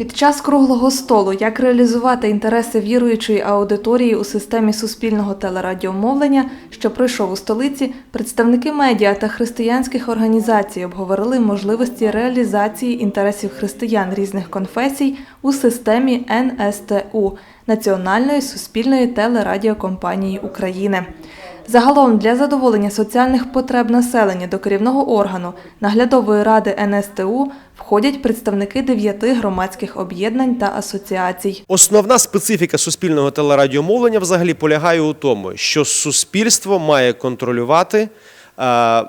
Під час круглого столу як реалізувати інтереси віруючої аудиторії у системі суспільного телерадіомовлення, що пройшов у столиці, представники медіа та християнських організацій обговорили можливості реалізації інтересів християн різних конфесій у системі НСТУ Національної суспільної телерадіокомпанії України. Загалом для задоволення соціальних потреб населення до керівного органу наглядової ради НСТУ входять представники дев'яти громадських об'єднань та асоціацій. Основна специфіка суспільного телерадіомовлення взагалі полягає у тому, що суспільство має контролювати е,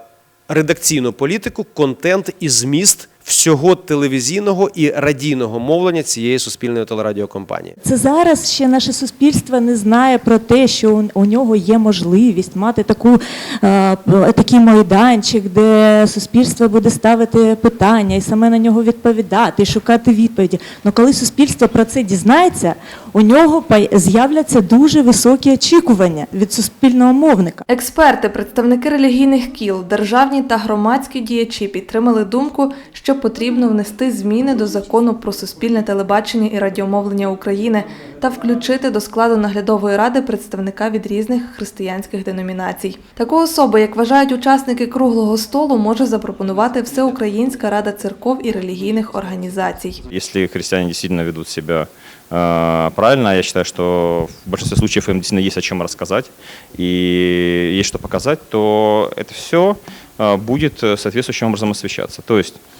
редакційну політику, контент і зміст всього телевізійного і радійного мовлення цієї суспільної телерадіокомпанії. Це зараз ще наше суспільство не знає про те, що у- нього є можливість мати таку, е, такий майданчик, де суспільство буде ставити питання і саме на нього відповідати, і шукати відповіді. Ну коли суспільство про це дізнається, у нього з'являться дуже високі очікування від суспільного мовника. Експерти, представники релігійних кіл, державні та громадські діячі підтримали думку, що потрібно внести зміни до закону про суспільне телебачення і радіомовлення України та включити до складу наглядової ради представника від різних християнських деномінацій. Таку особу, як вважають учасники круглого столу, може запропонувати Всеукраїнська рада церков і релігійних організацій. Если христиане действительно ведут себя э, правильно, я считаю, что в большинстве случаев им действительно есть о чем рассказать и есть что показать, то это все будет э, соответствующим образом освещаться. То есть э,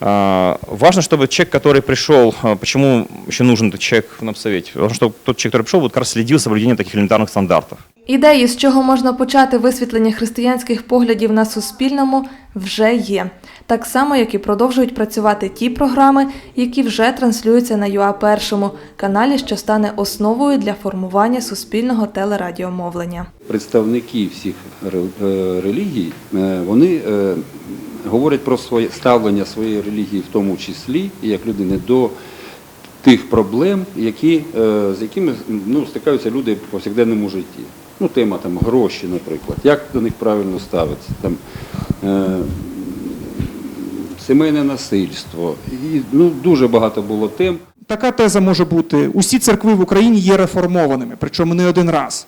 важно, чтобы человек, который пришел, э, почему еще нужен этот человек в Напсовете? Важно, чтобы тот человек, который пришел, вот как раз следил за соблюдением таких элементарных стандартов. Ідеї, з чого можна почати висвітлення християнських поглядів на суспільному, вже є. Так само, як і продовжують працювати ті програми, які вже транслюються на ЮА Першому каналі, що стане основою для формування суспільного телерадіомовлення. представники всіх ре- е, релігій, е, вони говорять про своє ставлення своєї релігії, в тому числі і як людини до тих проблем, які, е, з якими ну, стикаються люди в повсякденному житті. Ну, тема там гроші, наприклад, як до них правильно ставитися, там, е, сімейне насильство. І ну, дуже багато було тем. Така теза може бути: усі церкви в Україні є реформованими, причому не один раз.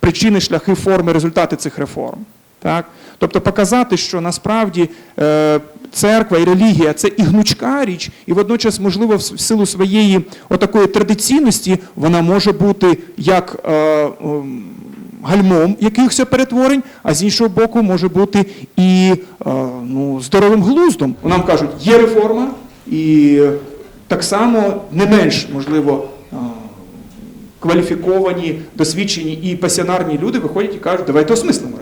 Причини, шляхи, форми, результати цих реформ. Так? Тобто показати, що насправді е, церква і релігія це і гнучка річ, і водночас, можливо, в силу своєї отакої традиційності вона може бути як е, ем, гальмом якихось перетворень, а з іншого боку, може бути і е, ну, здоровим глуздом. Нам кажуть, є реформа, і так само не менш можливо. Кваліфіковані, досвідчені і пасіонарні люди виходять і кажуть, давайте осмислимо.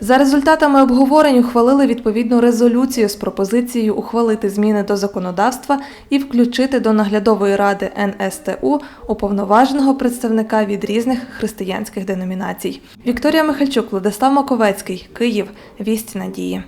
За результатами обговорень ухвалили відповідну резолюцію з пропозицією ухвалити зміни до законодавства і включити до наглядової ради НСТУ уповноваженого представника від різних християнських деномінацій. Вікторія Михальчук, Владислав Маковецький, Київ. Вість надії.